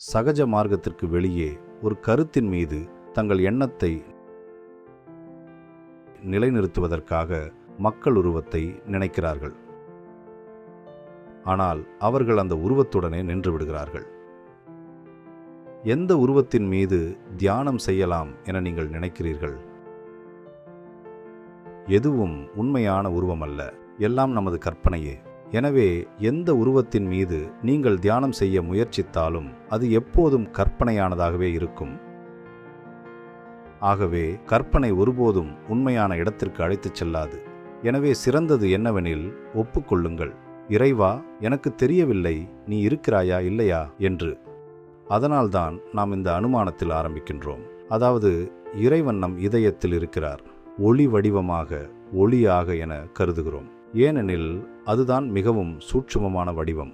சகஜ மார்க்கத்திற்கு வெளியே ஒரு கருத்தின் மீது தங்கள் எண்ணத்தை நிலைநிறுத்துவதற்காக மக்கள் உருவத்தை நினைக்கிறார்கள். ஆனால் அவர்கள் அந்த உருவத்துடனே நின்று விடுகிறார்கள். எந்த உருவத்தின் மீது தியானம் செய்யலாம் என நீங்கள் நினைக்கிறீர்கள்? எதுவும் உண்மையான உருவம் அல்ல எல்லாம் நமது கற்பனையே. எனவே எந்த உருவத்தின் மீது நீங்கள் தியானம் செய்ய முயற்சித்தாலும் அது எப்போதும் கற்பனையானதாகவே இருக்கும். ஆகவே கற்பனை ஒருபோதும் உண்மையான இடத்திற்கு அழைத்துச் செல்லாது. எனவே சிறந்தது என்னவெனில் ஒப்புக்கொள்ளுங்கள். இறைவா எனக்கு தெரியவில்லை நீ இருக்கிறாயா இல்லையா? என்று. அதனால்தான் நாம் இந்த அனுமானத்தில் ஆரம்பிக்கின்றோம். அதாவது இறைவன் நம் இதயத்தில் இருக்கிறார். ஒளி வடிவமாக ஒளியாக என கருதுகிறோம். ஏனெனில் அதுதான் மிகவும் சூட்சுமமான வடிவம்.